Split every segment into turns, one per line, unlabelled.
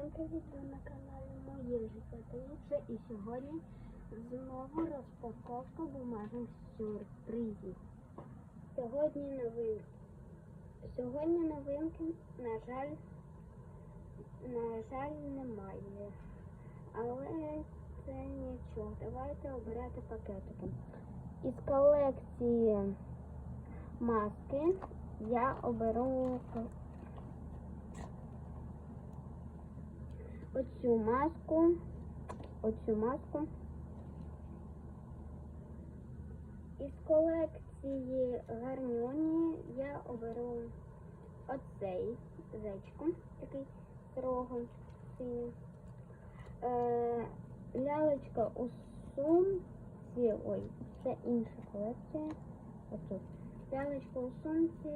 Всім привіт, на каналі Моє життя Таїнше і сьогодні знову розпаковка бумажних сюрпризів. Сьогодні новинки. Сьогодні новинки, на жаль, на жаль, немає. Але це нічого. Давайте обирати пакетики. Із колекції маски я оберу оцю маску, оцю маску. Із колекції гарньоні я оберу оцей зечку, такий строго синій. Е, лялечка у сумці, ой, це інша колекція. Отут. Лялечка у сумці,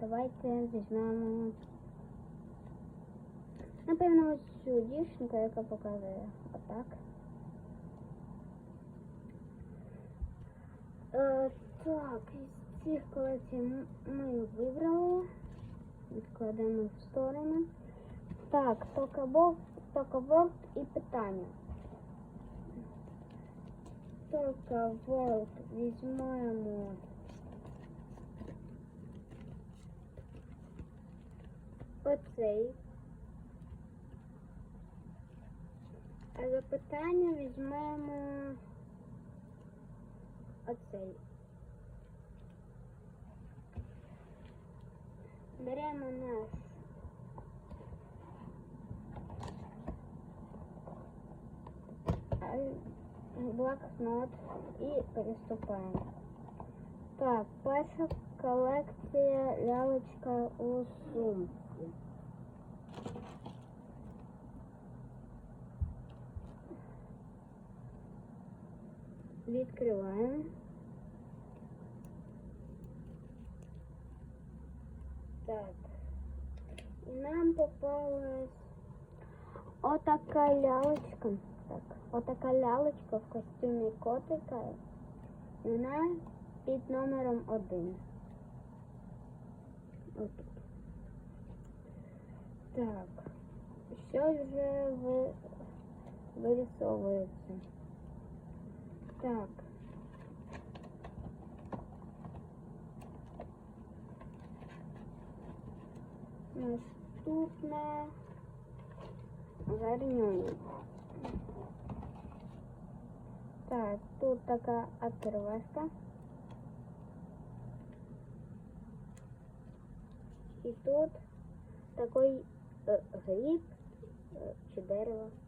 давайте візьмемо. Напевно, ось цю дівчинку, яка показує отак. Е, так, із цих колекцій ми вибрали. Відкладемо в сторону. Так, токабок, токаворд і питання. Токаворд візьмемо. Оцей. Запитання візьмемо оцей. Беремо наш блокнот і приступаємо. Так, перша колекція лялечка у сумці. Відкриваємо. Так. І нам попалась отака лялечка. Так, отака лялечка в костюмі котика. Вона під номером один. Отут. Так. Щось вже ви... вирисовується. Так. Наступне гарнюня. Так, тут така открывашка. І тут такий е, гриб е, чи.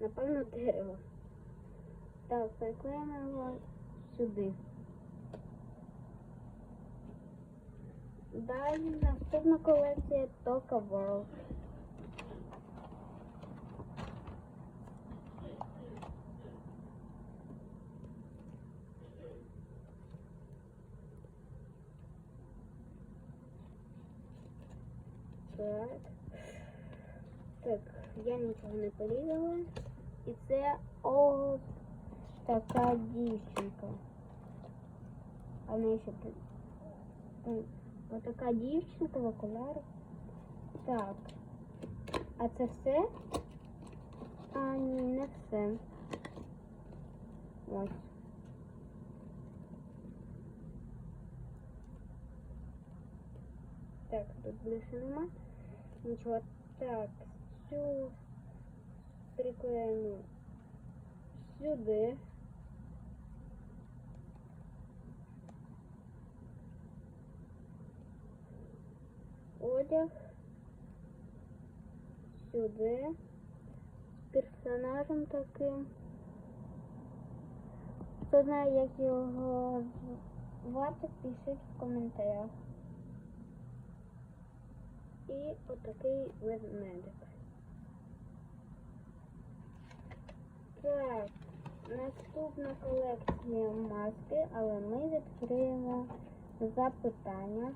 Напевно, дерево. Так, приклеїмо його сюди. Далі наступна колекція Тока World. Так. Так, я нічого не порізала. І це ось така дівчинка. А в неї ще при- Ой, ось така дівчинка в окулярах. Так. А це все? А, ні, не все. Ось. Так, тут більше нема. Нічого. Так, цю приклеїмо сюди. Одяг сюди. З персонажем таким. Хто знає, як його звати, пишіть в коментарях. І отакий ведмедик. Так, наступна колекція маски, але ми відкриємо запитання.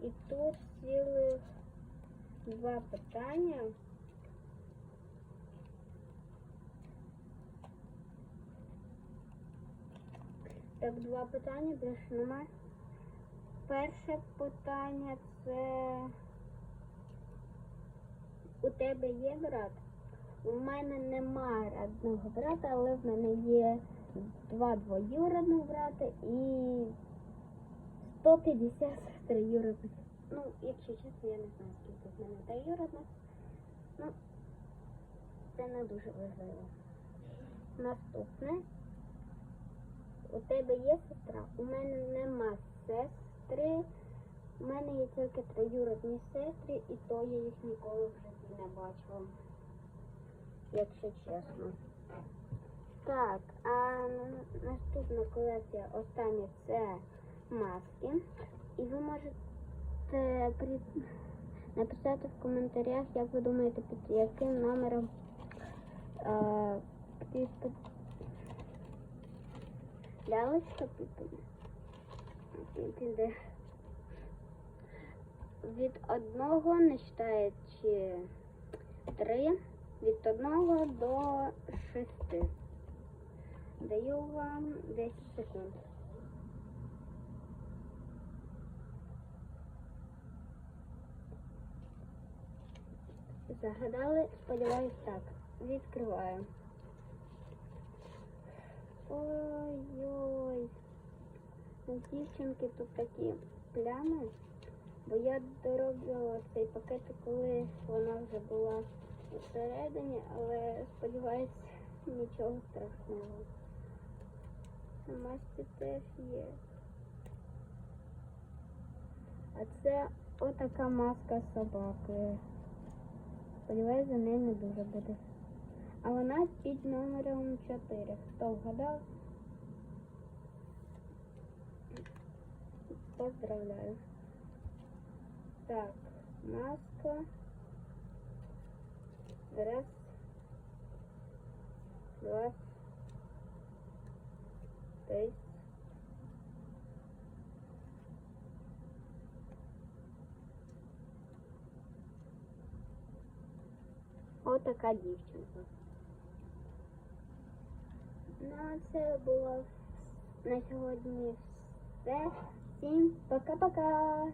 І тут цілих два питання. Так, два питання, більше немає. Перше питання це у тебе є брат? У мене немає одного брата, але в мене є два двоюродних брата і 150 троюродних. Ну, якщо чесно, я не знаю, скільки в мене троюродних. Ну, це не дуже важливо. Наступне. У тебе є сестра? У мене нема сестри. У мене є тільки троюродні сестри, і то я їх ніколи в житті не бачила. Якщо чесно. Так, а наступна колекція остання це маски. І ви можете при... написати в коментарях, як ви думаєте, під яким номером е. Лялечка піде. Від одного не читаючи три, від одного до шести. Даю вам 10 секунд. Загадали, сподіваюсь, так. Відкриваю. Ой-ой. Дівчинки тут такі плями, бо я доробила цей пакетик, коли вона вже була всередині, але сподіваюсь, нічого страшного. На масці теж є. А це отака маска собаки. Сподіваюсь, за нею не дуже буде. А вона під номером 4. Хто вгадав? Поздравляю. Так, маска. Раз. Два. Три. Отака дівчинка. Ну, а це було на сьогодні все. Всім пока-пока.